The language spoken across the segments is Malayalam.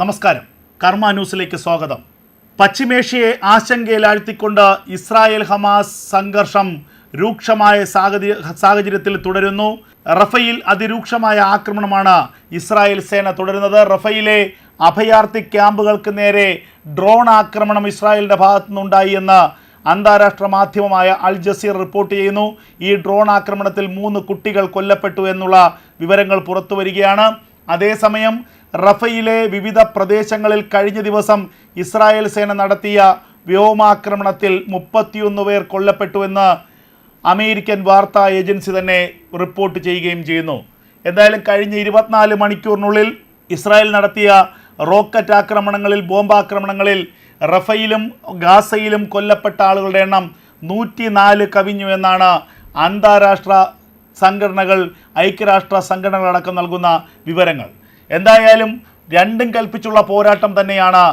നമസ്കാരം. കർമ്മ ന്യൂസിലേക്ക് സ്വാഗതം. പശ്ചിമേഷ്യയെ ആശങ്കയിലാഴ്ത്തിക്കൊണ്ട് ഇസ്രായേൽ ഹമാസ് സംഘർഷം രൂക്ഷമായ സാഹചര്യ സാഹചര്യത്തിൽ തുടരുന്നു. റഫയിൽ അതിരൂക്ഷമായ ആക്രമണമാണ് ഇസ്രായേൽ സേന തുടരുന്നത്. റഫയിലെ അഭയാർത്ഥി ക്യാമ്പുകൾക്ക് നേരെ ഡ്രോൺ ആക്രമണം ഇസ്രായേലിന്റെ ഭാഗത്തുനിന്നുണ്ടായി എന്ന് അന്താരാഷ്ട്ര മാധ്യമമായ അൽ ജസീർ റിപ്പോർട്ട് ചെയ്യുന്നു. ഈ ഡ്രോൺ ആക്രമണത്തിൽ മൂന്ന് കുട്ടികൾ കൊല്ലപ്പെട്ടു എന്നുള്ള വിവരങ്ങൾ പുറത്തു വരികയാണ് അതേസമയം റഫയിലെ വിവിധ പ്രദേശങ്ങളിൽ കഴിഞ്ഞ ദിവസം ഇസ്രായേൽ സേന നടത്തിയ വ്യോമാക്രമണത്തിൽ മുപ്പത്തിയൊന്ന് പേർ കൊല്ലപ്പെട്ടുവെന്ന് അമേരിക്കൻ വാർത്താ ഏജൻസി തന്നെ റിപ്പോർട്ട് ചെയ്യുകയും ചെയ്യുന്നു. എന്തായാലും കഴിഞ്ഞ ഇരുപത്തിനാല് മണിക്കൂറിനുള്ളിൽ ഇസ്രായേൽ നടത്തിയ റോക്കറ്റ് ആക്രമണങ്ങളിൽ ബോംബാക്രമണങ്ങളിൽ റഫയിലും ഗാസയിലും കൊല്ലപ്പെട്ട ആളുകളുടെ എണ്ണം നൂറ്റി നാല് കവിഞ്ഞു എന്നാണ് അന്താരാഷ്ട്ര സംഘടനകൾ ഐക്യരാഷ്ട്ര സംഘടനകളടക്കം നൽകുന്ന വിവരങ്ങൾ. എന്തായാലും രണ്ടും കൽപ്പിച്ചുള്ള പോരാട്ടം തന്നെയാണ്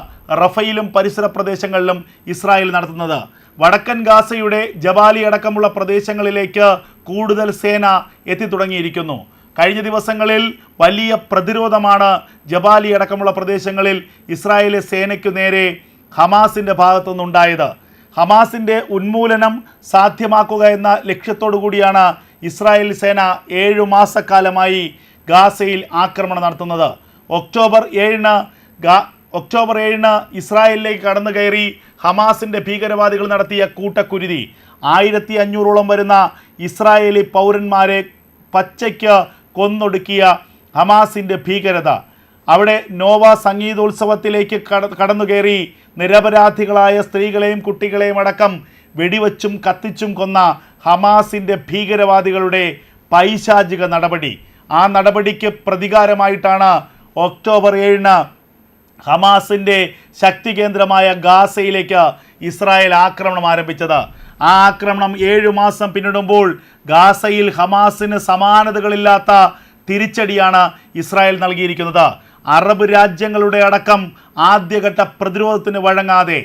റഫയിലും പരിസര പ്രദേശങ്ങളിലും ഇസ്രായേൽ നടത്തുന്നത്. വടക്കൻ ഗാസയുടെ ജബാലി അടക്കമുള്ള പ്രദേശങ്ങളിലേക്ക് കൂടുതൽ സേന എത്തിത്തുടങ്ങിയിരിക്കുന്നു. കഴിഞ്ഞ ദിവസങ്ങളിൽ വലിയ പ്രതിരോധമാണ് ജബാലി അടക്കമുള്ള പ്രദേശങ്ങളിൽ ഇസ്രായേലി സേനയ്ക്കു നേരെ ഹമാസിന്റെ ഭാഗത്തു നിന്നുണ്ടായത് ഹമാസിന്റെ ഉന്മൂലനം സാധ്യമാക്കുക എന്ന ലക്ഷ്യത്തോടു കൂടിയാണ് ഇസ്രായേൽ സേന ഏഴു മാസക്കാലമായി ഗാസയിൽ ആക്രമണം നടത്തുന്നത്. ഒക്ടോബർ ഏഴിന് ഗാ ഒക്ടോബർ ഏഴിന് ഇസ്രായേലിലേക്ക് കടന്നു കയറി ഹമാസിന്റെ ഭീകരവാദികൾ നടത്തിയ കൂട്ടക്കുരുതി. ആയിരത്തി അഞ്ഞൂറോളം വരുന്ന ഇസ്രായേലി പൗരന്മാരെ പച്ചയ്ക്ക് കൊന്നൊടുക്കിയ ഹമാസിന്റെ ഭീകരത. അവിടെ നോവ സംഗീതോത്സവത്തിലേക്ക് കട കടന്നു കയറി നിരപരാധികളായ സ്ത്രീകളെയും കുട്ടികളെയും അടക്കം വെടിവച്ചും കത്തിച്ചും കൊന്ന ഹമാസിന്റെ ഭീകരവാദികളുടെ പൈശാചിക നടപടി. ആ നടപടിക്ക് പ്രതികാരമായിട്ടാണ് ഒക്ടോബർ ഏഴിന് ഹമാസിന്റെ ശക്തി കേന്ദ്രമായ ഗാസയിലേക്ക് ഇസ്രായേൽ ആക്രമണം ആരംഭിച്ചത്. ആ ആക്രമണം ഏഴു മാസം പിന്നിടുമ്പോൾ ഗാസയിൽ ഹമാസിന് സമാനതകളില്ലാത്ത തിരിച്ചടിയാണ് ഇസ്രായേൽ നൽകിയിരിക്കുന്നത്. അറബ് രാജ്യങ്ങളുടെ അടക്കം ആദ്യഘട്ട പ്രതിരോധത്തിന് വഴങ്ങാതെ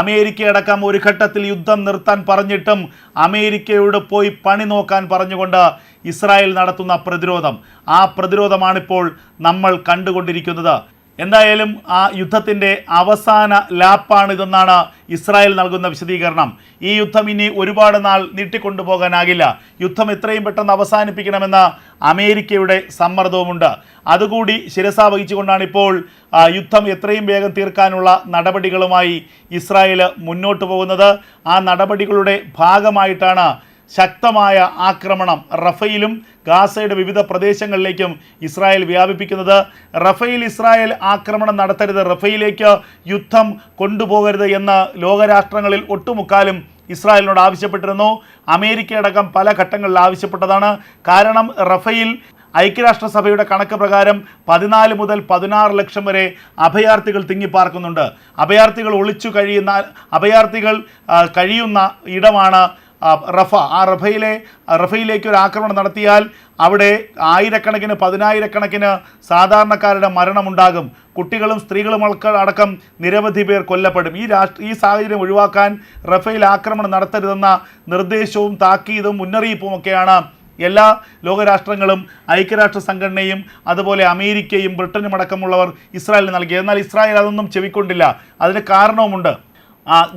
അമേരിക്കയടക്കം ഒരു ഘട്ടത്തിൽ യുദ്ധം നിർത്താൻ പറഞ്ഞിട്ടും അമേരിക്കയോട് പോയി പണി നോക്കാൻ പറഞ്ഞുകൊണ്ട് ഇസ്രായേൽ നടത്തുന്ന പ്രതിരോധം. ആ പ്രതിരോധമാണിപ്പോൾ നമ്മൾ കണ്ടുകൊണ്ടിരിക്കുന്നത്. എന്തായാലും ആ യുദ്ധത്തിന്റെ അവസാന ലാപ്പാണ് ഇതെന്നാണ് ഇസ്രായേൽ നൽകുന്ന വിശദീകരണം. ഈ യുദ്ധം ഇനി ഒരുപാട് നാൾ നീട്ടിക്കൊണ്ടുപോകാനാകില്ല. യുദ്ധം എത്രയും പെട്ടെന്ന് അവസാനിപ്പിക്കണമെന്ന അമേരിക്കയുടെ സമ്മർദ്ദവുമുണ്ട്. അതുകൂടി ശിരസ വഹിച്ചുകൊണ്ടാണ് ഇപ്പോൾ യുദ്ധം എത്രയും വേഗം തീർക്കാനുള്ള നടപടികളുമായി ഇസ്രായേൽ മുന്നോട്ട് പോകുന്നത്. ആ നടപടികളുടെ ഭാഗമായിട്ടാണ് ശക്തമായ ആക്രമണം റഫയിലും ഗാസയുടെ വിവിധ പ്രദേശങ്ങളിലേക്കും ഇസ്രായേൽ വ്യാപിപ്പിക്കുന്നത്. റഫയിൽ ഇസ്രായേൽ ആക്രമണം നടത്തരുത് റഫയിലേക്ക് യുദ്ധം കൊണ്ടുപോകരുത് എന്ന് ലോകരാഷ്ട്രങ്ങളിൽ ഒട്ടുമുക്കാലും ഇസ്രായേലിനോട് ആവശ്യപ്പെട്ടിരുന്നു. അമേരിക്കയടക്കം പല ഘട്ടങ്ങളിൽ ആവശ്യപ്പെട്ടതാണ്. കാരണം റഫയിൽ ഐക്യരാഷ്ട്രസഭയുടെ കണക്ക് പ്രകാരം പതിനാല് മുതൽ പതിനാറ് ലക്ഷം വരെ അഭയാർത്ഥികൾ തിങ്ങിപ്പാർക്കുന്നുണ്ട്. അഭയാർത്ഥികൾ ഒളിച്ചു കഴിയുന്ന അഭയാർത്ഥികൾ കഴിയുന്ന ഇടമാണ് റഫ ആ റഫയിലെ റഫയിലേക്ക് ഒരു ആക്രമണം നടത്തിയാൽ അവിടെ ആയിരക്കണക്കിന് പതിനായിരക്കണക്കിന് സാധാരണക്കാരുടെ മരണമുണ്ടാകും. കുട്ടികളും സ്ത്രീകളും അടക്കം നിരവധി പേർ കൊല്ലപ്പെടും. ഈ രാഷ്ട്ര ഈ സാഹചര്യം ഒഴിവാക്കാൻ റഫേൽ ആക്രമണം നടത്തരുതെന്ന നിർദ്ദേശവും താക്കീതും മുന്നറിയിപ്പും ഒക്കെയാണ് എല്ലാ ലോകരാഷ്ട്രങ്ങളും ഐക്യരാഷ്ട്ര സംഘടനയും അതുപോലെ അമേരിക്കയും ബ്രിട്ടനും അടക്കമുള്ളവർ ഇസ്രായേലിന് നൽകി എന്നാൽ ഇസ്രായേൽ അതൊന്നും ചെവിക്കൊണ്ടില്ല. അതിന് കാരണവുമുണ്ട്.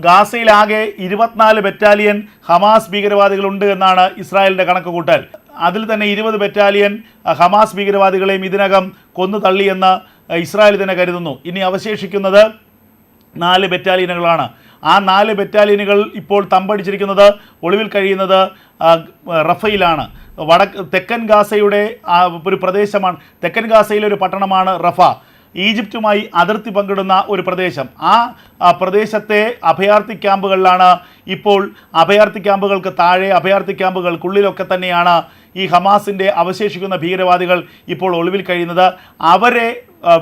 ഗാസയിലാകെ ഇരുപത്തിനാല് ബറ്റാലിയൻ ഹമാസ് ഭീകരവാദികളുണ്ട് എന്നാണ് ഇസ്രായേലിന്റെ കണക്ക് കൂട്ടൽ അതിൽ തന്നെ ഇരുപത് ബറ്റാലിയൻ ഹമാസ് ഭീകരവാദികളെയും ഇതിനകം കൊന്നു തള്ളിയെന്ന് ഇസ്രായേൽ തന്നെ കരുതുന്നു. ഇനി അവശേഷിക്കുന്നത് നാല് ബറ്റാലിയനുകളാണ് ആ നാല് ബറ്റാലിയനുകൾ ഇപ്പോൾ തമ്പടിച്ചിരിക്കുന്നത് ഒളിവിൽ കഴിയുന്നത് റഫയിലാണ്. വടക്ക് തെക്കൻ ഗാസയുടെ ഒരു പ്രദേശമാണ് തെക്കൻ ഗാസയിലെ ഒരു പട്ടണമാണ് റഫ. ഈജിപ്തുമായി അതിർത്തി പങ്കിടുന്ന ഒരു പ്രദേശം. ആ പ്രദേശത്തെ അഭയാർത്ഥി ക്യാമ്പുകളിലാണ് ഇപ്പോൾ അഭയാർത്ഥി ക്യാമ്പുകൾക്ക് താഴെ അഭയാർത്ഥി ക്യാമ്പുകൾക്കുള്ളിലൊക്കെ തന്നെയാണ് ഈ ഹമാസിന്റെ അവശേഷിക്കുന്ന ഭീകരവാദികൾ ഇപ്പോൾ ഒളിവിൽ കഴിയുന്നത്. അവരെ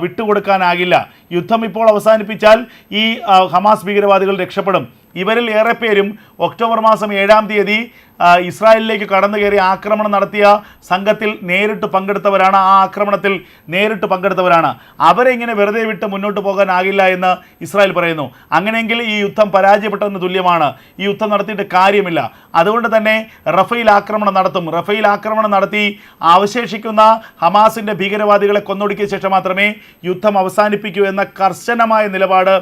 വിട്ടുകൊടുക്കാനാകില്ല. യുദ്ധം ഇപ്പോൾ അവസാനിപ്പിച്ചാൽ ഈ ഹമാസ് ഭീകരവാദികൾ രക്ഷപ്പെടും. ഇവരിൽ ഏറെ പേരും ഒക്ടോബർ മാസം ഏഴാം തീയതി ഇസ്രായേലിലേക്ക് കടന്നു കയറി ആക്രമണം നടത്തിയ സംഘത്തിൽ നേരിട്ട് പങ്കെടുത്തവരാണ്. ആ ആക്രമണത്തിൽ നേരിട്ട് പങ്കെടുത്തവരാണ്. അവരെ ഇങ്ങനെ വെറുതെ വിട്ട് മുന്നോട്ട് പോകാനാകില്ല എന്ന് ഇസ്രായേൽ പറയുന്നു. അങ്ങനെയെങ്കിൽ ഈ യുദ്ധം പരാജയപ്പെട്ടതിന് തുല്യമാണ്. ഈ യുദ്ധം നടത്തിയിട്ട് കാര്യമില്ല. അതുകൊണ്ട് തന്നെ റഫേൽ ആക്രമണം നടത്തും. റഫേൽ ആക്രമണം നടത്തി അവശേഷിക്കുന്ന ഹമാസിന്റെ ഭീകരവാദികളെ കൊന്നൊടുക്കിയ ശേഷം മാത്രമേ യുദ്ധം അവസാനിപ്പിക്കൂ എന്ന കർശനമായ നിലപാട്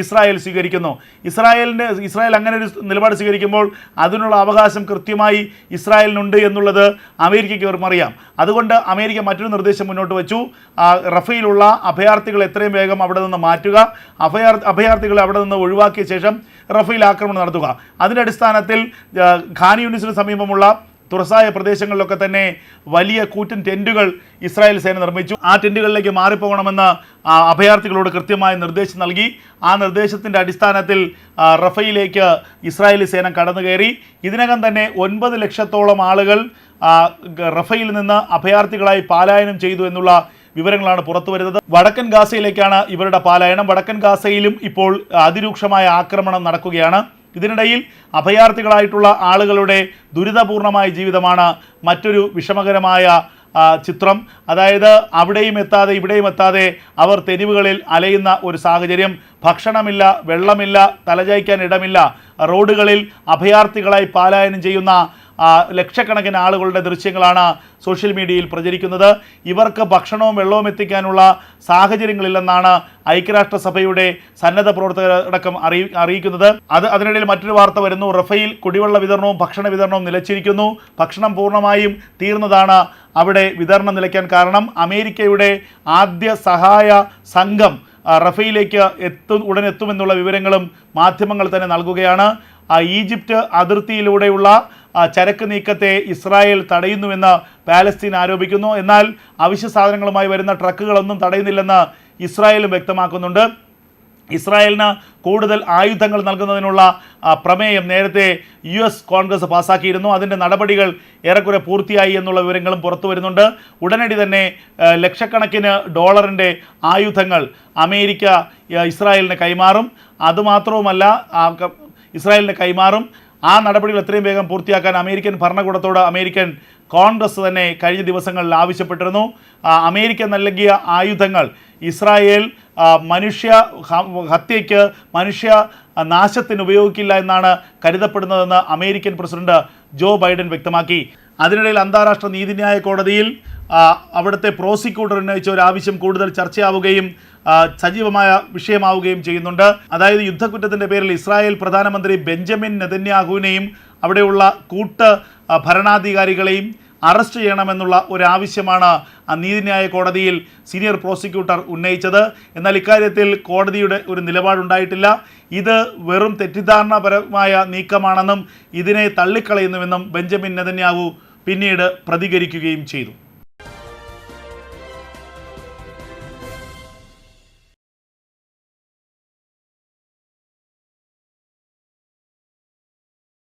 ഇസ്രായേൽ സ്വീകരിക്കുന്നു. ഇസ്രായേലിന്റെ ഇസ്രായേൽ അങ്ങനെ ഒരു നിലപാട് സ്വീകരിക്കുമ്പോൾ അതിനുള്ള അവകാശം കൃത്യമായി ഇസ്രായേലിനുണ്ട് എന്നുള്ളത് അമേരിക്കയ്ക്ക് അറിയാം. അതുകൊണ്ട് അമേരിക്ക മറ്റൊരു നിർദ്ദേശം മുന്നോട്ട് വെച്ചു. റഫയിലുള്ള അഭയാർത്ഥികൾ എത്രയും വേഗം അവിടെ നിന്ന് മാറ്റുക. അഭയാർ അഭയാർത്ഥികളെ അവിടെ നിന്ന് ഒഴിവാക്കിയ ശേഷം റഫയിൽ ആക്രമണം നടത്തുക. അതിന്റെ അടിസ്ഥാനത്തിൽ ഖാൻ യൂണിസിന് സമീപമുള്ള തുറസായ പ്രദേശങ്ങളിലൊക്കെ തന്നെ വലിയ കൂറ്റൻ ടെന്റുകൾ ഇസ്രായേൽ സേന നിർമ്മിച്ചു. ആ ടെന്റുകളിലേക്ക് മാറിപ്പോകണമെന്ന് അഭയാർത്ഥികളോട് കൃത്യമായ നിർദ്ദേശം നൽകി. ആ നിർദ്ദേശത്തിന്റെ അടിസ്ഥാനത്തിൽ റഫയിലേക്ക് ഇസ്രായേലി സേന കടന്നു കയറി ഇതിനകം തന്നെ ഒൻപത് ലക്ഷത്തോളം ആളുകൾ റഫയിൽ നിന്ന് അഭയാർത്ഥികളായി പാലായനം ചെയ്തു എന്നുള്ള വിവരങ്ങളാണ് പുറത്തു വരുന്നത്. വടക്കൻ ഗാസയിലേക്കാണ് ഇവരുടെ പാലായനം. വടക്കൻ ഗാസയിലും ഇപ്പോൾ അതിരൂക്ഷമായ ആക്രമണം നടക്കുകയാണ്. ഇതിനിടയിൽ അഭയാർത്ഥികളായിട്ടുള്ള ആളുകളുടെ ദുരിതപൂർണമായ ജീവിതമാണ് മറ്റൊരു വിഷമകരമായ ചിത്രം. അതായത് അവിടെയും എത്താതെ ഇവിടെയും എത്താതെ അവർ തെരുവുകളിൽ അലയുന്ന ഒരു സാഹചര്യം. ഭക്ഷണമില്ല വെള്ളമില്ല തലചായ്ക്കാൻ ഇടമില്ല. റോഡുകളിൽ അഭയാർത്ഥികളായി പാലായനം ചെയ്യുന്ന ലക്ഷക്കണക്കിന് ആളുകളുടെ ദൃശ്യങ്ങളാണ് സോഷ്യൽ മീഡിയയിൽ പ്രചരിക്കുന്നത്. ഇവർക്ക് ഭക്ഷണവും വെള്ളവും എത്തിക്കാനുള്ള സാഹചര്യങ്ങളില്ലെന്നാണ് ഐക്യരാഷ്ട്രസഭയുടെ സന്നദ്ധ പ്രവർത്തകരടക്കം അറിയി അറിയിക്കുന്നത്. അത് അതിനിടയിൽ മറ്റൊരു വാർത്ത വരുന്നു. റഫയിൽ കുടിവെള്ള വിതരണവും ഭക്ഷണ വിതരണവും നിലച്ചിരിക്കുന്നു. ഭക്ഷണം പൂർണമായും തീർന്നതാണ് അവിടെ വിതരണം നിലയ്ക്കാൻ കാരണം. അമേരിക്കയുടെ ആദ്യ സഹായ സംഘം റഫയിലേക്ക് എത്തും ഉടൻ എത്തുമെന്നുള്ള വിവരങ്ങളും മാധ്യമങ്ങൾ തന്നെ നൽകുകയാണ്. ഈജിപ്റ്റ് അതിർത്തിയിലൂടെയുള്ള ചരക്ക് നീക്കത്തെ ഇസ്രായേൽ തടയുന്നുവെന്ന് പാലസ്തീൻ ആരോപിക്കുന്നു. എന്നാൽ അവശ്യ സാധനങ്ങളുമായി വരുന്ന ട്രക്കുകളൊന്നും തടയുന്നില്ലെന്ന് ഇസ്രായേലും വ്യക്തമാക്കുന്നുണ്ട്. ഇസ്രായേലിന് കൂടുതൽ ആയുധങ്ങൾ നൽകുന്നതിനുള്ള പ്രമേയം നേരത്തെ യു എസ് കോൺഗ്രസ് പാസാക്കിയിരുന്നു. അതിന്റെ നടപടികൾ ഏറെക്കുറെ പൂർത്തിയായി എന്നുള്ള വിവരങ്ങളും പുറത്തു വരുന്നുണ്ട്. ഉടനടി തന്നെ ലക്ഷക്കണക്കിന് ഡോളറിന്റെ ആയുധങ്ങൾ അമേരിക്ക ഇസ്രായേലിന് കൈമാറും. അതുമാത്രവുമല്ല ഇസ്രായേലിന് കൈമാറും. ആ നടപടികൾ എത്രയും വേഗം പൂർത്തിയാക്കാൻ അമേരിക്കൻ ഭരണകൂടത്തോട് അമേരിക്കൻ കോൺഗ്രസ് തന്നെ കഴിഞ്ഞ ദിവസങ്ങളിൽ ആവശ്യപ്പെട്ടിരുന്നു. അമേരിക്ക നൽകിയ ആയുധങ്ങൾ ഇസ്രായേൽ മനുഷ്യ ഹത്യയ്ക്ക് മനുഷ്യ നാശത്തിന് ഉപയോഗിക്കില്ല എന്നാണ് കരുതപ്പെടുന്നതെന്ന് അമേരിക്കൻ പ്രസിഡന്റ് ജോ ബൈഡൻ വ്യക്തമാക്കി. അതിനിടയിൽ അന്താരാഷ്ട്ര നീതിന്യായ കോടതിയിൽ അവിടുത്തെ പ്രോസിക്യൂട്ടർ ഉന്നയിച്ച ഒരു ആവശ്യം കൂടുതൽ ചർച്ചയാവുകയും സജീവമായ വിഷയമാവുകയും ചെയ്യുന്നുണ്ട്. അതായത് യുദ്ധക്കുറ്റത്തിന്റെ പേരിൽ ഇസ്രായേൽ പ്രധാനമന്ത്രി ബെഞ്ചമിൻ നെതന്യാഹുവിനെയും അവിടെയുള്ള കൂട്ട് ഭരണാധികാരികളെയും അറസ്റ്റ് ചെയ്യണമെന്നുള്ള ഒരു ആവശ്യമാണ് നീതിന്യായ കോടതിയിൽ സീനിയർ പ്രോസിക്യൂട്ടർ ഉന്നയിച്ചത്. എന്നാൽ ഇക്കാര്യത്തിൽ കോടതിയുടെ ഒരു നിലപാടുണ്ടായിട്ടില്ല. ഇത് വെറും തെറ്റിദ്ധാരണപരമായ നീക്കമാണെന്നും ഇതിനെ തള്ളിക്കളയുന്നുവെന്നും ബെഞ്ചമിൻ നെതന്യാഹു പിന്നീട് പ്രതികരിക്കുകയും ചെയ്തു.